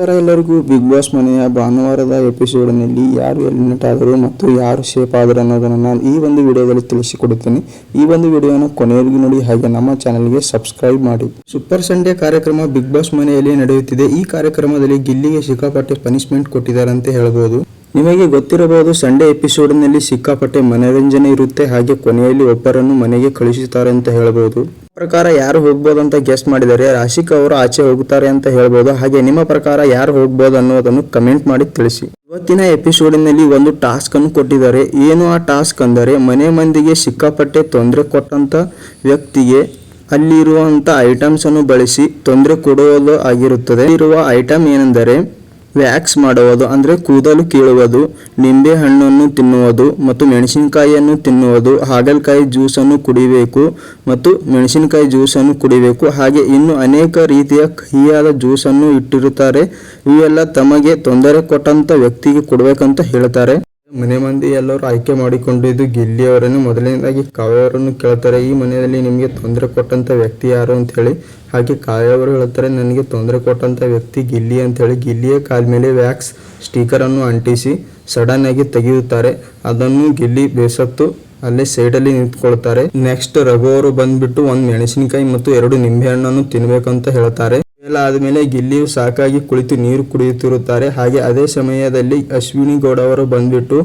ನಮಸ್ಕಾರ ಎಲ್ಲರಿಗೂ. Big boss ಮನೆಯ ಭಾನುವಾರದ ಎಪಿಸೋಡ್ನಲ್ಲಿ ಯಾರು ಎಲ್ಲಿ ಆದರು ಮತ್ತು ಯಾರು ಶೇಪ್ ಆದರು ಅನ್ನೋದನ್ನು ನಾನು ಈ ಒಂದು ವಿಡಿಯೋದಲ್ಲಿ ತಿಳಿಸಿಕೊಡುತ್ತೇನೆ. ಈ ಒಂದು ವಿಡಿಯೋನ ಕೊನೆಯವರೆಗೂ ನೋಡಿ, ಹಾಗೆ ನಮ್ಮ ಚಾನಲ್ಗೆ ಸಬ್ಸ್ಕ್ರೈಬ್ ಮಾಡಿ. ಸೂಪರ್ ಸಂಡೇ ಕಾರ್ಯಕ್ರಮ ಬಿಗ್ ಬಾಸ್ ಮನೆಯಲ್ಲಿ ನಡೆಯುತ್ತಿದೆ. ಈ ಕಾರ್ಯಕ್ರಮದಲ್ಲಿ ಗಿಲ್ಲಿಗೆ ಸಿಕ್ಕಾಪಟ್ಟೆ ಪನಿಷ್ಮೆಂಟ್ ಕೊಟ್ಟಿದ್ದಾರೆ ಅಂತ ಹೇಳ್ಬೋದು ನಿಮಗೆ ಗೊತ್ತಿರಬಹುದು ಸಂಡೇ ಎಪಿಸೋಡ್ನಲ್ಲಿ ಸಿಕ್ಕಾಪಟ್ಟೆ ಮನೋರಂಜನೆ ಇರುತ್ತೆ. ಹಾಗೆ ಕೊನೆಯಲ್ಲಿ ಒಬ್ಬರನ್ನು ಮನೆಗೆ ಕಳುಹಿಸುತ್ತಾರೆ ಅಂತ ಹೇಳಬಹುದು. ಪ್ರಕಾರ ಯಾರು ಹೋಗ್ಬೋದು ಅಂತ ಗೆಸ್ಟ್ ಮಾಡಿದರೆ, ರಾಶಿಕ್ ಅವರು ಆಚೆ ಹೋಗುತ್ತಾರೆ ಅಂತ ಹೇಳಬಹುದು. ಹಾಗೆ ನಿಮ್ಮ ಪ್ರಕಾರ ಯಾರು ಹೋಗ್ಬೋದು ಅನ್ನೋದನ್ನು ಕಮೆಂಟ್ ಮಾಡಿ ತಿಳಿಸಿ. ಇವತ್ತಿನ ಎಪಿಸೋಡ್ನಲ್ಲಿ ಒಂದು ಟಾಸ್ಕ್ ಅನ್ನು ಕೊಟ್ಟಿದ್ದಾರೆ. ಏನು ಆ ಟಾಸ್ಕ್ ಅಂದರೆ, ಮನೆ ಮಂದಿಗೆ ಸಿಕ್ಕಾಪಟ್ಟೆ ತೊಂದರೆ ಕೊಟ್ಟಂತ ವ್ಯಕ್ತಿಗೆ ಅಲ್ಲಿರುವಂತ ಐಟಮ್ಸ್ ಅನ್ನು ಬಳಸಿ ತೊಂದರೆ ಕೊಡುವುದು ಆಗಿರುತ್ತದೆ. ಇರುವ ಐಟಮ್ ಏನೆಂದರೆ ವ್ಯಾಕ್ಸ್ ಮಾಡುವುದು ಅಂದರೆ ಕೂದಲು ಕೀಳುವುದು, ನಿಂಬೆ ಹಣ್ಣನ್ನು ತಿನ್ನುವುದು ಮತ್ತು ಮೆಣಸಿನಕಾಯಿಯನ್ನು ತಿನ್ನುವುದು, ಹಾಗಲಕಾಯಿ ಜ್ಯೂಸನ್ನು ಕುಡಿಬೇಕು ಮತ್ತು ಮೆಣಸಿನಕಾಯಿ ಜ್ಯೂಸನ್ನು ಕುಡಿಬೇಕು. ಹಾಗೆ ಇನ್ನು ಅನೇಕ ರೀತಿಯ ಕಹಿಯಾದ ಜ್ಯೂಸನ್ನು ಇಟ್ಟಿರುತ್ತಾರೆ. ಇವೆಲ್ಲ ತಮಗೆ ತೊಂದರೆ ಕೊಟ್ಟಂಥ ವ್ಯಕ್ತಿಗೆ ಕೊಡಬೇಕಂತ ಹೇಳ್ತಾರೆ. ಮನೆ ಮಂದಿ ಎಲ್ಲರೂ ಆಯ್ಕೆ ಮಾಡಿಕೊಂಡಿದ್ದು ಗಿಲ್ಲಿ ಅವರನ್ನು ಮೊದಲನೇದಾಗಿ ಕಾವ್ಯ ಅವರನ್ನು ಕೇಳ್ತಾರೆ. ಈ ಮನೆಯಲ್ಲಿ ನಿಮಗೆ ತೊಂದರೆ ಕೊಟ್ಟಂತ ವ್ಯಕ್ತಿ ಯಾರು ಅಂತ ಹೇಳಿ. ಹಾಗೆ ಕಾವ್ಯ ಅವರು ಹೇಳ್ತಾರೆ, ನನಗೆ ತೊಂದರೆ ಕೊಟ್ಟಂತ ವ್ಯಕ್ತಿ ಗಿಲ್ಲಿ ಅಂತ ಹೇಳಿ. ಗಿಲ್ಲಿಯ ಕಾಲ ಮೇಲೆ ವ್ಯಾಕ್ಸ್ ಸ್ಟಿಕರ್ ಅನ್ನು ಅಂಟಿಸಿ ಸಡನ್ ಆಗಿ ತೆಗೆಯುತ್ತಾರೆ. ಅದನ್ನು ಗಿಲ್ಲಿ ಬೇಸತ್ತು ಅಲ್ಲೇ ಸೈಡಲ್ಲಿ ನಿಂತ್ಕೊಳ್ತಾರೆ. ನೆಕ್ಸ್ಟ್ ರಘು ಅವರು ಬಂದ್ಬಿಟ್ಟು ಒಂದು ಮೆಣಸಿನಕಾಯಿ ಮತ್ತು ಎರಡು ನಿಂಬೆಹಣ್ಣನ್ನು ತಿನ್ಬೇಕಂತ ಹೇಳ್ತಾರೆ. ಎಲ್ಲ ಆದಮೇಲೆ ಗಿಲ್ಲಿಯು ಸಾಕಾಗಿ ಕುಳಿತು ನೀರು ಕುಡಿಯುತ್ತಿರುತ್ತಾರೆ. ಹಾಗೆ ಅದೇ ಸಮಯದಲ್ಲಿ ಅಶ್ವಿನಿ ಗೌಡ ಅವರು ಬಂದ್ಬಿಟ್ಟು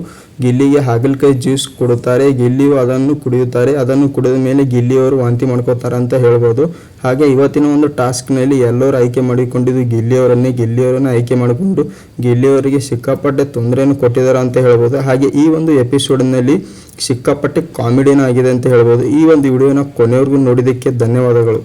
ಗಿಲ್ಲಿಗೆ ಹಾಗಲಕಾಯಿ ಜ್ಯೂಸ್ ಕೊಡುತ್ತಾರೆ. ಗಿಲ್ಲಿಯು ಅದನ್ನು ಕುಡಿಯುತ್ತಾರೆ. ಅದನ್ನು ಕುಡಿದ ಮೇಲೆ ಗಿಲ್ಲಿಯವರು ವಾಂತಿ ಮಾಡ್ಕೋತಾರೆ ಅಂತ ಹೇಳ್ಬೋದು. ಹಾಗೆ ಇವತ್ತಿನ ಒಂದು ಟಾಸ್ಕ್ನಲ್ಲಿ ಎಲ್ಲರೂ ಆಯ್ಕೆ ಮಾಡಿಕೊಂಡಿದ್ದು ಗಿಲ್ಲಿಯವರನ್ನೇ. ಗಿಲ್ಲಿಯವರನ್ನು ಆಯ್ಕೆ ಮಾಡಿಕೊಂಡು ಗಿಲ್ಲಿಯವರಿಗೆ ಸಿಕ್ಕಾಪಟ್ಟೆ ತೊಂದರೆಯನ್ನು ಕೊಟ್ಟಿದ್ದಾರೆ ಅಂತ ಹೇಳ್ಬೋದು. ಹಾಗೆ ಈ ಒಂದು ಎಪಿಸೋಡ್ನಲ್ಲಿ ಸಿಕ್ಕಾಪಟ್ಟೆ ಕಾಮಿಡಿನ ಆಗಿದೆ ಅಂತ ಹೇಳ್ಬೋದು. ಈ ಒಂದು ವಿಡಿಯೋನ ಕೊನೆಯವರೆಗೂ ನೋಡಿದ್ದಕ್ಕೆ ಧನ್ಯವಾದಗಳು.